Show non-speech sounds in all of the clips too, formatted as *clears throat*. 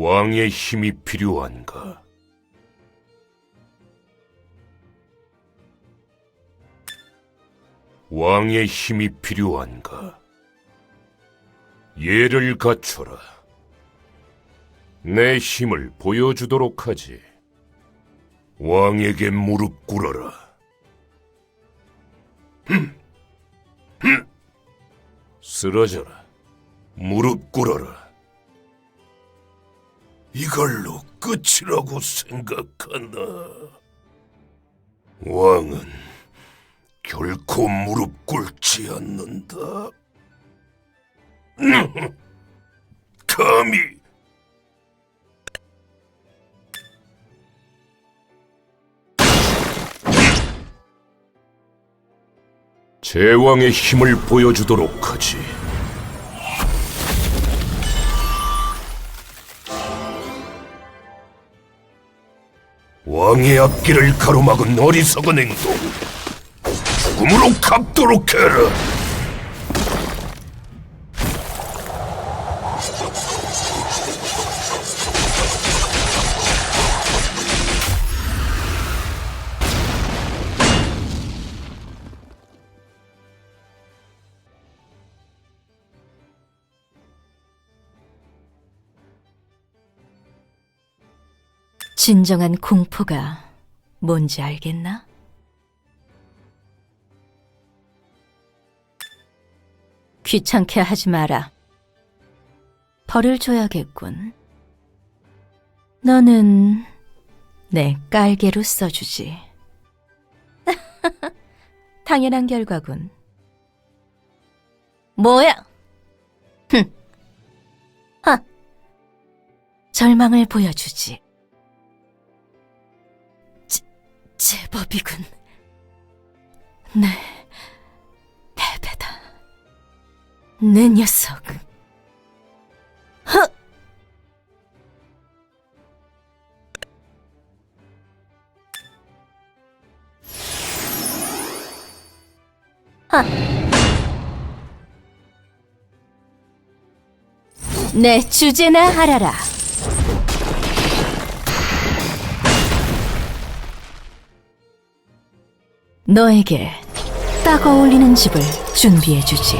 왕의 힘이 필요한가? 왕의 힘이 필요한가? 예를 갖춰라. 내 힘을 보여주도록 하지. 왕에게 무릎 꿇어라. *clears throat* 쓰러져라. 무릎 꿇어라. 이걸로 끝이라고 생각하나? 왕은 결코 무릎 꿇지 않는다. *laughs* 감히 제왕의 힘을 보여주도록 하지. 왕의 앞길을 가로막은 어리석은 행동. 죽음으로 갚도록 해라. 진정한 공포가 뭔지 알겠나? 귀찮게 하지 마라. 벌을 줘야겠군. 너는 내 깔개로 써주지. *laughs* 당연한 결과군. 뭐야? 흠. *laughs* 하. 절망을 보여주지. 제법이군. 네, 패배다. 내 녀석. 허! 하! 내 주제나 알아라. 너에게 딱 어울리는 집을 준비해주지.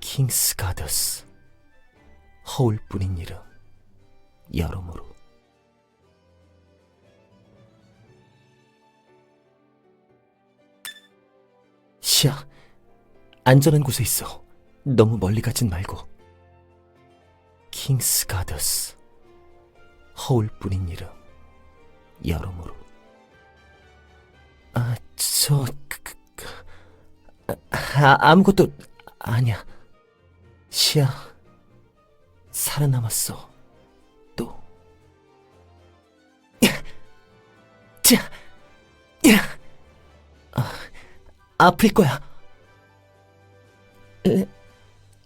킹스 가더스 허울 뿐인 이름 여러모로. 시야 안전한 곳에 있어. 너무 멀리 가진 말고. 킹스 가더스 허울 뿐인 이름 여러모로. 아 저 그, 그, 그, 아, 아무것도 아니야. 시야, 살아남았어. 또. 자, 야, 아, 아플 거야. 레,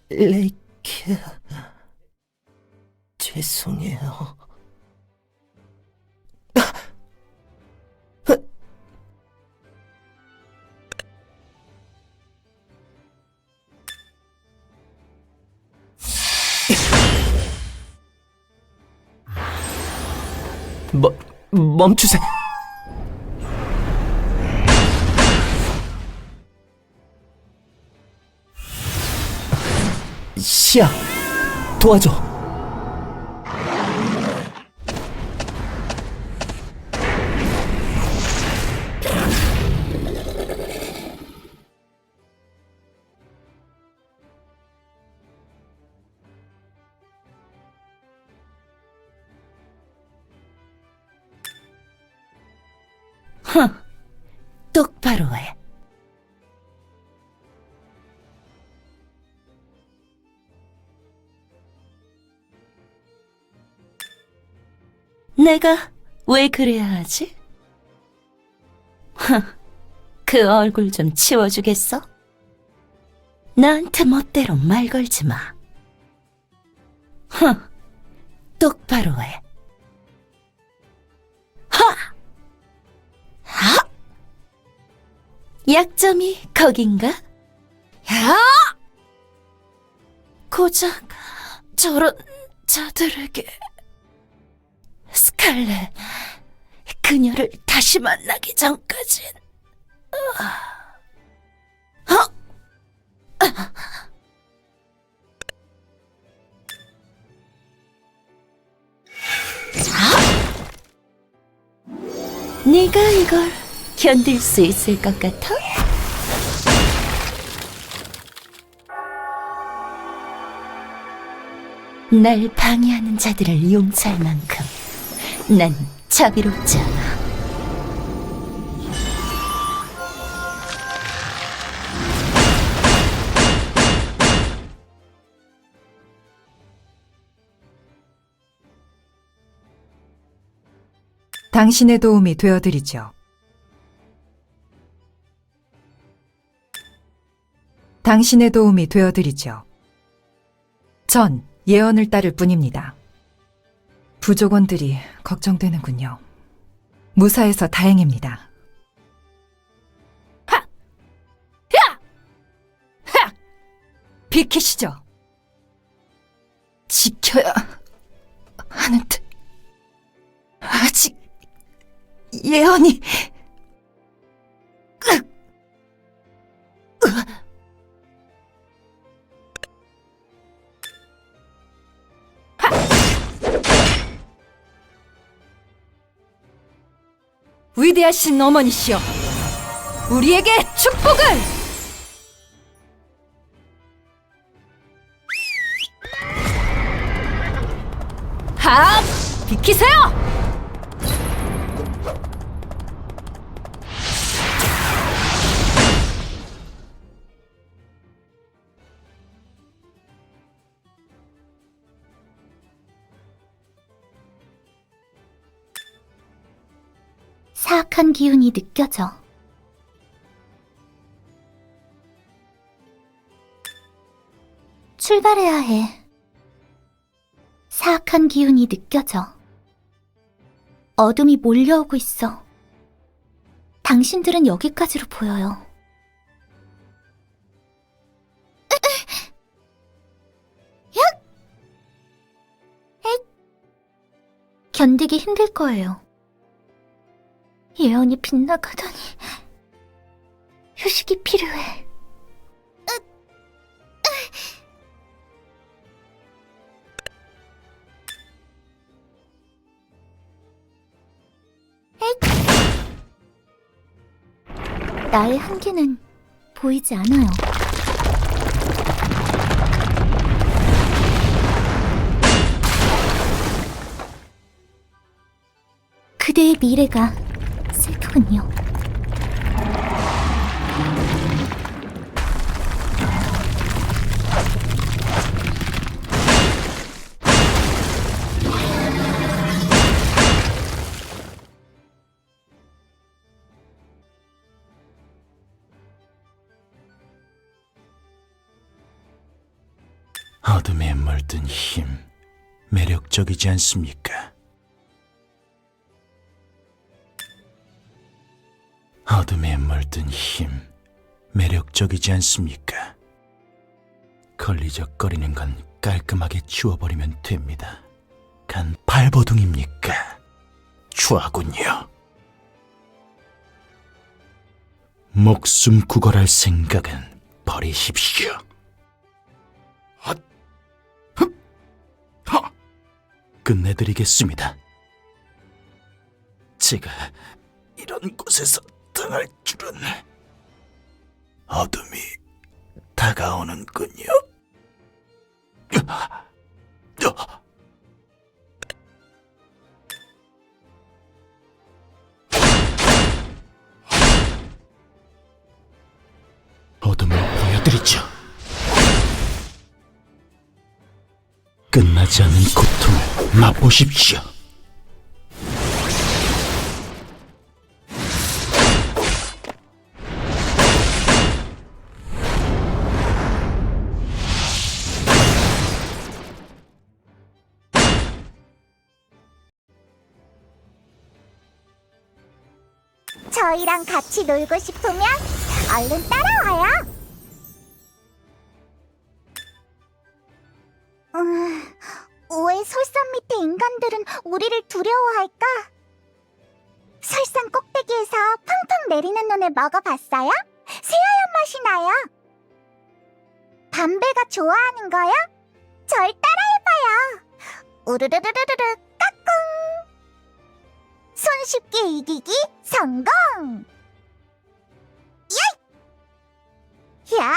레이키, 죄송해요. 멈, 멈추세요. 시야, 도와줘. 똑바로 해. 내가 왜 그래야 하지? 그 얼굴 좀 치워주겠어? 나한테 멋대로 말 걸지 마. 흥, 똑바로 해. 약점이 거긴가? 야! 고작 저런 자들에게 스칼렛 그녀를 다시 만나기 전까진 네가 이걸 견딜 수 있을 것 같아? 날 방해하는 자들을 용서할 만큼 난 자비롭지 않아. 당신의 도움이 되어드리죠. 당신의 도움이 되어드리죠. 전 예언을 따를 뿐입니다. 부족원들이 걱정되는군요. 무사해서 다행입니다. 비키시죠. 지켜야 하는데 아직 예언이 위대하신 어머니시여 우리에게 축복을! 합 비키세요 사악한 기운이 느껴져. 출발해야 해. 사악한 기운이 느껴져. 어둠이 몰려오고 있어. 당신들은 여기까지로 보여요. 견디기 힘들 거예요. 예언이 빗나가다니 휴식이 필요해. 나의 한계는 보이지 않아요. 그대의 미래가 슬프군요. 어둠에 물든 힘, 매력적이지 않습니까? 어둠에 물든 힘, 매력적이지 않습니까? 걸리적거리는 건 깔끔하게 치워버리면 됩니다. 간 발버둥입니까? 추하군요. 목숨 구걸할 생각은 버리십시오. 끝내드리겠습니다. 제가 이런 곳에서 당할 줄은 어둠이 다가오는군요. 어둠을 보여드리죠. 끝나지 않는 고통을 맛보십시오. 저희랑 같이 놀고 싶으면 얼른 따라와요. 음, 왜 설산 밑에 인간들은 우리를 두려워할까? 설산 꼭대기에서 펑펑 내리는 눈을 먹어봤어요? 새하얀 맛이 나요. 담배가 좋아하는 거요? 절 따라해봐요. 우르르르르르 까꿍. 손쉽게 이기기 성공. 야이! 야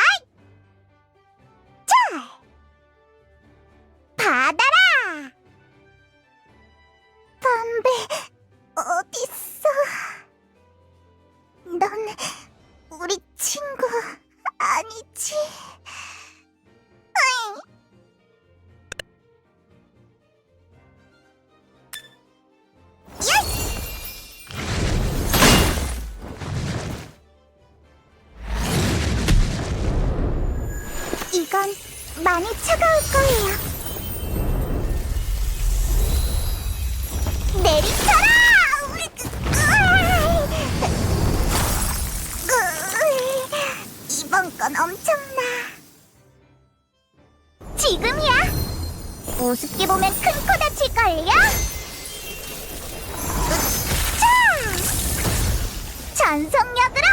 이건 많이 차가울 거예요. 내리쳐라! 우리 이번 건 엄청나. 지금이야. 우습게 보면 큰 코 다칠걸요? 자! 전속력으로